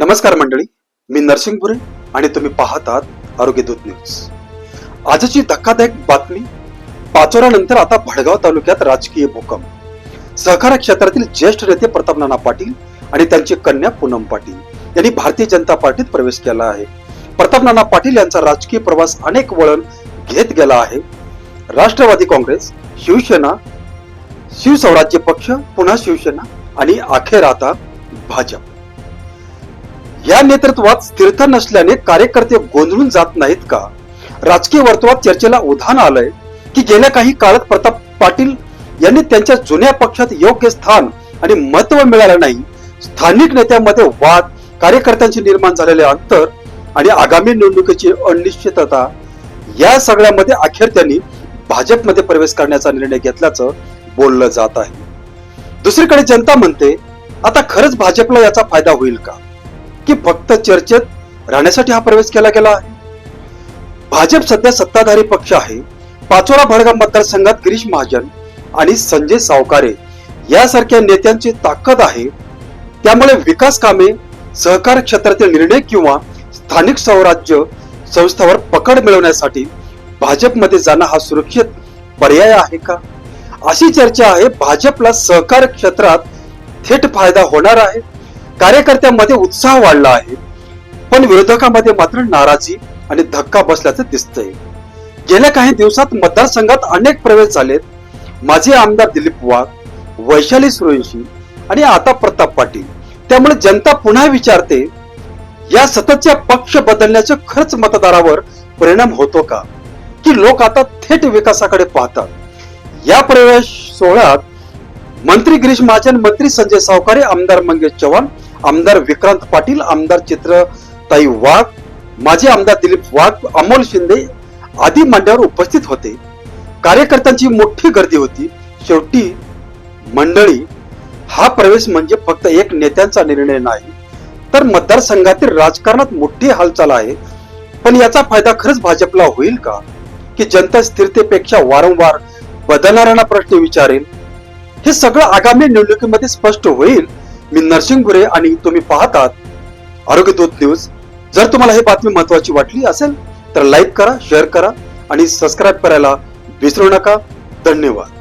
नमस्कार मंडळी मी नरसिंगपुरे आणि तुम्ही पाहत आहात आरोग्य दूत न्यूज. आजची धक्कादायक बातमी पाचोऱ्यानंतर आता भडगाव तालुक्यात राजकीय भूकंप. सहकार क्षेत्रातील ज्येष्ठ नेते प्रताप नाना पाटील आणि त्यांची कन्या पूनम पाटील यांनी भारतीय जनता पार्टीत प्रवेश केला आहे. प्रताप नाना पाटील यांचा राजकीय प्रवास अनेक वळण घेत गेला आहे. राष्ट्रवादी काँग्रेस शिवसेना शिवस्वराज्य पक्ष पुन्हा शिवसेना आणि अखेर आता भाजप. या नेतृत्वात स्थिरता नसल्याने कार्यकर्ते गोंधळून जात नाहीत का? राजकीय वर्तुळात चर्चेला उधाण आलंय की गेल्या काही काळात प्रताप पाटील यांनी त्यांच्या जुन्या पक्षात योग्य स्थान आणि महत्त्व मिळालं नाही. स्थानिक नेत्यांमध्ये वाद कार्यकर्त्यांचे निर्माण झालेले अंतर आणि आगामी निवडणुकीची अनिश्चितता या सगळ्यामध्ये अखेर त्यांनी भाजपमध्ये प्रवेश करण्याचा निर्णय घेतल्याचं बोललं जात आहे. दुसरीकडे जनता म्हणते आता खरंच भाजपला याचा फायदा होईल का? की फक्त चर्चेत राहण्यासाठी हा प्रवेश केला गेला आहे. भाजप सध्या सत्ताधारी पक्ष आहे. पाचोरा भडगाम मतदारसंघात गिरीश महाजन आणि संजय सावकारे यासारख्या नेत्यांची ताकद आहे. त्यामुळे विकास कामे सहकार क्षेत्रातील निर्णय किंवा स्थानिक स्वराज्य संस्थावर पकड मिळवण्यासाठी भाजपमध्ये जाणं हा सुरक्षित पर्याय आहे का? अशी चर्चा आहे. भाजपला सहकार क्षेत्रात थेट फायदा होणार आहे. कार्यकर्त्यांमध्ये उत्साह वाढला आहे. पण विरोधकांमध्ये मात्र नाराजी आणि धक्का बसल्याचं दिसतंय. गेल्या काही दिवसात मतदारसंघात अनेक प्रवेश झालेत. माजी आमदार दिलीप वाघ वैशाली सुरेशी आणि आता प्रताप पाटील. त्यामुळे जनता पुन्हा विचारते या सततच्या पक्ष बदलण्याचे खर्च मतदारावर परिणाम होतो का? की लोक आता थेट विकासाकडे पाहतात? या प्रवेश सोहळ्यात मंत्री गिरीश महाजन मंत्री संजय सावकारे आमदार मंगेश चव्हाण आमदार विक्रांत पाटील आमदार चित्रताई वाघ माजी आमदार दिलीप वाघ अमोल शिंदे आदी मान्यवर उपस्थित होते. कार्यकर्त्यांची मोठी गर्दी होती. शेवटी मंडळी हा प्रवेश म्हणजे फक्त एक नेत्यांचा निर्णय नाही तर मतदारसंघातील राजकारणात मोठी हालचाल आहे. पण याचा फायदा खरंच भाजपला होईल का? की जनता स्थिरतेपेक्षा वारंवार बदलणाऱ्यांना प्रश्न विचारेल? हे सगळं आगामी निवडणुकीमध्ये स्पष्ट होईल. मी नरसिंग गुरे आणि तुम्ही पाहतात आरोग्य दूत न्यूज. जर तुम्हाला ही बातमी महत्वाची वाटली असेल तर लाईक करा शेअर करा आणि सबस्क्राईब करायला विसरू नका. धन्यवाद.